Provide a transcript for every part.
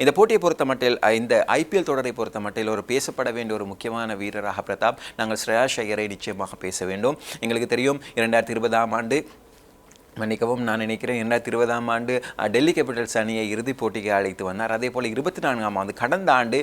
இந்த போட்டியை பொறுத்த மட்டில் இந்த ஐபிஎல் தொடரை பொறுத்த மட்டில் ஒரு பேசப்பட வேண்டிய ஒரு முக்கியமான வீரராக பிரதாப் நாங்கள் ஸ்ரேயா ஐயரை நிச்சயமாக பேச வேண்டும். எங்களுக்கு தெரியும் இரண்டாயிரத்தி இருபதாம் ஆண்டு மன்னிக்கவும் நான் நினைக்கிறேன் இரண்டாயிரத்தி இருபதாம் ஆண்டு டெல்லி கேபிட்டல்ஸ் அணியை இறுதிப் போட்டிக்கு அழைத்து வந்தார். அதே போல் இருபத்தி நான்காம் ஆண்டு கடந்த ஆண்டு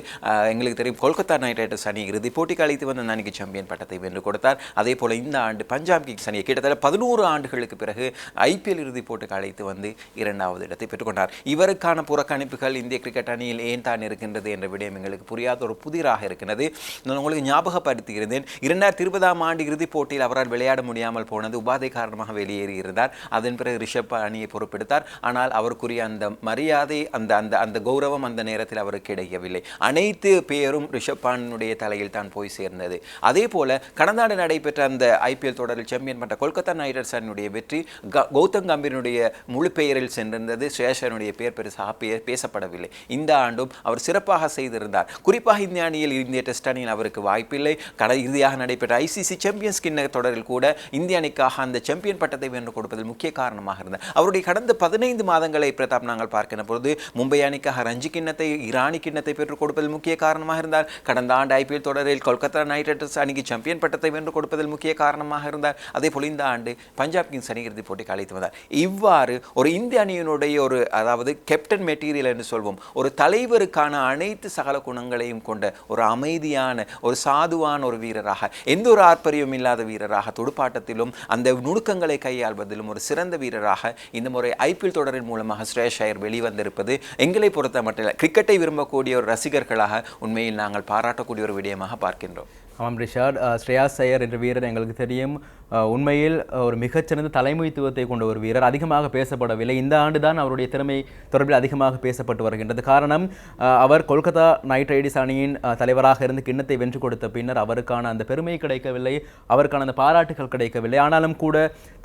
எங்களுக்கு தெரியும் கொல்கத்தா நைட் ரைடர்ஸ் அணி இறுதிப் போட்டிக்கு அழைத்து வந்து அன்னைக்கு சாம்பியன் பட்டத்தை வென்று கொடுத்தார். அதே போல் இந்த ஆண்டு பஞ்சாப் கிங்ஸ் அணியை கிட்டத்தட்ட பதினோரு ஆண்டுகளுக்கு பிறகு ஐபிஎல் இறுதிப் போட்டிக்கு அழைத்து வந்து இரண்டாவது இடத்தை பெற்றுக்கொண்டார். இவருக்கான புறக்கணிப்புகள் இந்திய கிரிக்கெட் அணியில் ஏன் தான் இருக்கின்றது என்ற விடயம் எங்களுக்கு புரியாத ஒரு புதிராக இருக்கிறது. நான் உங்களுக்கு ஞாபகப்படுத்தியிருந்தேன் இரண்டாயிரத்தி இருபதாம் ஆண்டு இறுதிப் போட்டியில் அவரால் விளையாட முடியாமல் போனது உபாதை காரணமாக வெளியேறியிருந்தார். அதன் பிறகு ரிஷப் அணியை பொறுப்பெடுத்தார். ஆனால் அவருக்குரிய அந்த மரியாதை அந்த அந்த அந்த கௌரவம் அந்த நேரத்தில் அவருக்கு கிடைக்கவில்லை. அனைத்து பேரும் ரிஷப் பானுடைய தலையில் தான் போய் சேர்ந்தது. அதே போல கடந்த ஆண்டு நடைபெற்ற அந்த ஐபிஎல் தொடரில் சாம்பியன் பட்ட கொல்கத்தா நைட் ரைடர்ஸ் அணியுடைய வெற்றி கௌதம் கம்பீரனுடைய முழு பெயரில் சென்றிருந்தது. ஸ்ரேஷனுடைய பெயர் பெருசாக பேர் பேசப்படவில்லை. இந்த ஆண்டும் அவர் சிறப்பாக செய்திருந்தார். குறிப்பாக இந்திய அணியில் இந்திய டெஸ்ட் அணியில் அவருக்கு வாய்ப்பில்லை. கட இறுதியாக நடைபெற்ற ஐசிசி சாம்பியன்ஸ் கிண்ண தொடரில் கூட இந்திய அணிக்காக அந்த சாம்பியன் பட்டத்தை வென்று கொடுப்பதில் முக்கிய காரணமாக இருந்தார் அவருடைய கடந்த பதினைந்து மாதங்களை பிரதாப் நாங்கள் பார்க்கிற பொழுது மும்பை அணிக்காக ரஞ்சி கிண்ணத்தை இரானி கிண்ணத்தை பெற்றுக் கொடுப்பதில் முக்கிய காரணமாக இருந்தார். கடந்த ஆண்டு ஐபிஎல் தொடரில் கொல்கத்தா நைட் ரைடர்ஸ் அணிக்கு சாம்பியன் பட்டத்தை வென்று கொடுப்பதில் முக்கிய காரணமாக இருந்தார். அதே போல் இந்த ஆண்டு பஞ்சாப் கிங்ஸ் அணி இறுதிப் போட்டிக்கு அழைத்து வந்தார். இவ்வாறு ஒரு இந்திய அணியினுடைய ஒரு அதாவது கேப்டன் மெட்டீரியல் என்று சொல்வோம் ஒரு தலைவருக்கான அனைத்து சகல குணங்களையும் கொண்ட ஒரு அமைதியான ஒரு சாதுவான ஒரு வீரராக எந்த ஒரு ஆர்ப்பரியம் இல்லாத வீரராக துடுப்பாட்டத்திலும் அந்த நுணுக்கங்களை கையாள்வதிலும் ஒரு சிறந்த வீரராக இந்த முறை ஐபிஎல் தொடரின் மூலமாக ஸ்ரேஷ் ஐயர் வெளிவந்திருப்பது எங்களை பொறுத்த மட்டும் கிரிக்கெட்டை விரும்பக்கூடிய ஒரு ரசிகர்களாக உண்மையில் நாங்கள் பாராட்டக்கூடிய ஒரு விடயமாக பார்க்கின்றோம். ஆமாம் ரிஷாட். ஸ்ரேயாஸ் ஐயர் என்ற வீரர் எங்களுக்கு தெரியும். உண்மையில் ஒரு மிகச்சிறந்த தலைமைத்துவத்தை கொண்ட ஒரு வீரர். அதிகமாக பேசப்படவில்லை. இந்த ஆண்டு தான் அவருடைய திறமை தொடர்பில் அதிகமாக பேசப்பட்டு வருகின்றது. காரணம் அவர் கொல்கத்தா நைட் ரைடர்ஸ் அணியின் தலைவராக இருந்து கிண்ணத்தை வென்று கொடுத்த பின்னர் அவருக்கான அந்த பெருமை கிடைக்கவில்லை. அவருக்கான அந்த பாராட்டுகள் கிடைக்கவில்லை. ஆனாலும் கூட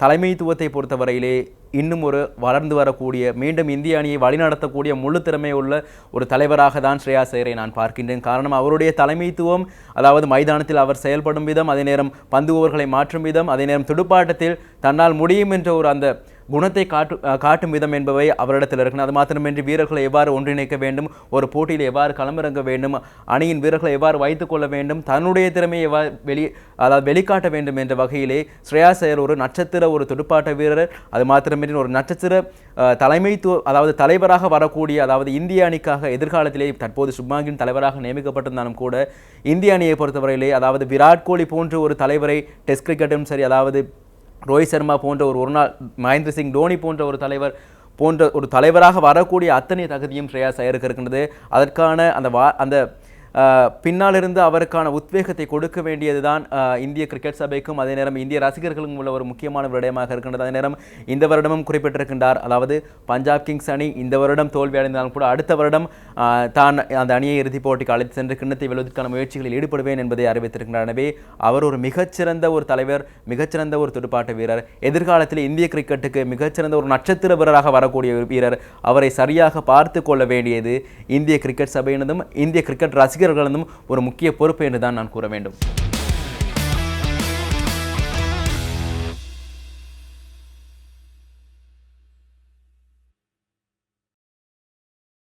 தலைமைத்துவத்தை பொறுத்தவரையிலே இன்னும் ஒரு வளர்ந்து வரக்கூடிய மீண்டும் இந்திய அணியை வழிநடத்தக்கூடிய முழு திறமை உள்ள ஒரு தலைவராக தான் ஸ்ரேயா ஐயரை நான் பார்க்கின்றேன். காரணம் அவருடைய தலைமைத்துவம் அதாவது மைதானத்தில் அவர் செயல்படும் விதம் அதே நேரம் பந்து ஓவர்களை மாற்றும் விதம் அதே நேரம் துடுப்பாட்டத்தில் தன்னால் முடியும் என்ற ஒரு அந்த குணத்தை காட்டு காட்டும் விதம் என்பவை அவரிடத்தில் இருக்கணும் அது மாத்திரமின்றி வீரர்களை எவ்வாறு ஒன்றிணைக்க வேண்டும் ஒரு போட்டியில் எவ்வாறு களமிறங்க வேண்டும் அணியின் வீரர்களை எவ்வாறு வைத்துக்கொள்ள வேண்டும் தன்னுடைய திறமையை எவ்வாறு வெளி அதாவது வெளிக்காட்ட வேண்டும் என்ற வகையிலே ஸ்ரேயாஸ் ஐயர் ஒரு நட்சத்திர ஒரு துடுப்பாட்ட வீரர். அது மாத்திரமின்றி ஒரு நட்சத்திர தலைமைத்துவ அதாவது தலைவராக வரக்கூடிய அதாவது இந்திய அணிக்காக எதிர்காலத்திலே தற்போது சுப்மாங்கின் தலைவராக நியமிக்கப்பட்டிருந்தாலும் கூட இந்திய அணியை பொறுத்தவரையிலே அதாவது விராட் கோலி போன்ற ஒரு தலைவரை டெஸ்ட் கிரிக்கெட்டும் சரி அதாவது ரோஹித் சர்மா போன்ற ஒரு ஒரு நாள் மகேந்திர சிங் தோனி போன்ற ஒரு தலைவர் போன்ற ஒரு தலைவராக வரக்கூடிய அத்தனை தகுதியும் ஸ்ரேயாஸ் ஐயருக்கு இருக்கின்றது. அதற்கான அந்த வா அந்த பின்னாலிருந்து அவருக்கான உத்வேகத்தை கொடுக்க வேண்டியதுதான் இந்திய கிரிக்கெட் சபைக்கும் அதே நேரம் இந்திய ரசிகர்களுக்கும் உள்ள ஒரு முக்கியமான விடயமாக இருக்கின்றது. அதே நேரம் இந்த வருடமும் குறிப்பிட்டிருக்கின்றார். அதாவது பஞ்சாப் கிங்ஸ் அணி இந்த வருடம் தோல்வி அடைந்தாலும் கூட அடுத்த வருடம் தான் அந்த அணியை இறுதிப் போட்டிக்கு அழைத்து சென்று கிண்ணத்தை வெல்வதற்கான முயற்சிகளில் ஈடுபடுவேன் என்பதை அறிவித்திருக்கின்றார். எனவே அவர் ஒரு மிகச்சிறந்த ஒரு தலைவர் மிகச்சிறந்த ஒரு துடுப்பாட்ட வீரர் எதிர்காலத்தில் இந்திய கிரிக்கெட்டுக்கு மிகச்சிறந்த ஒரு நட்சத்திர வீரராக வரக்கூடிய ஒரு வீரர். அவரை சரியாக பார்த்து கொள்ள வேண்டியது இந்திய கிரிக்கெட் சபையினதும் இந்திய கிரிக்கெட் ரசிகர்களினதும் ஒரு முக்கிய பொறுப்பு என்று தான் நான் கூற வேண்டும்.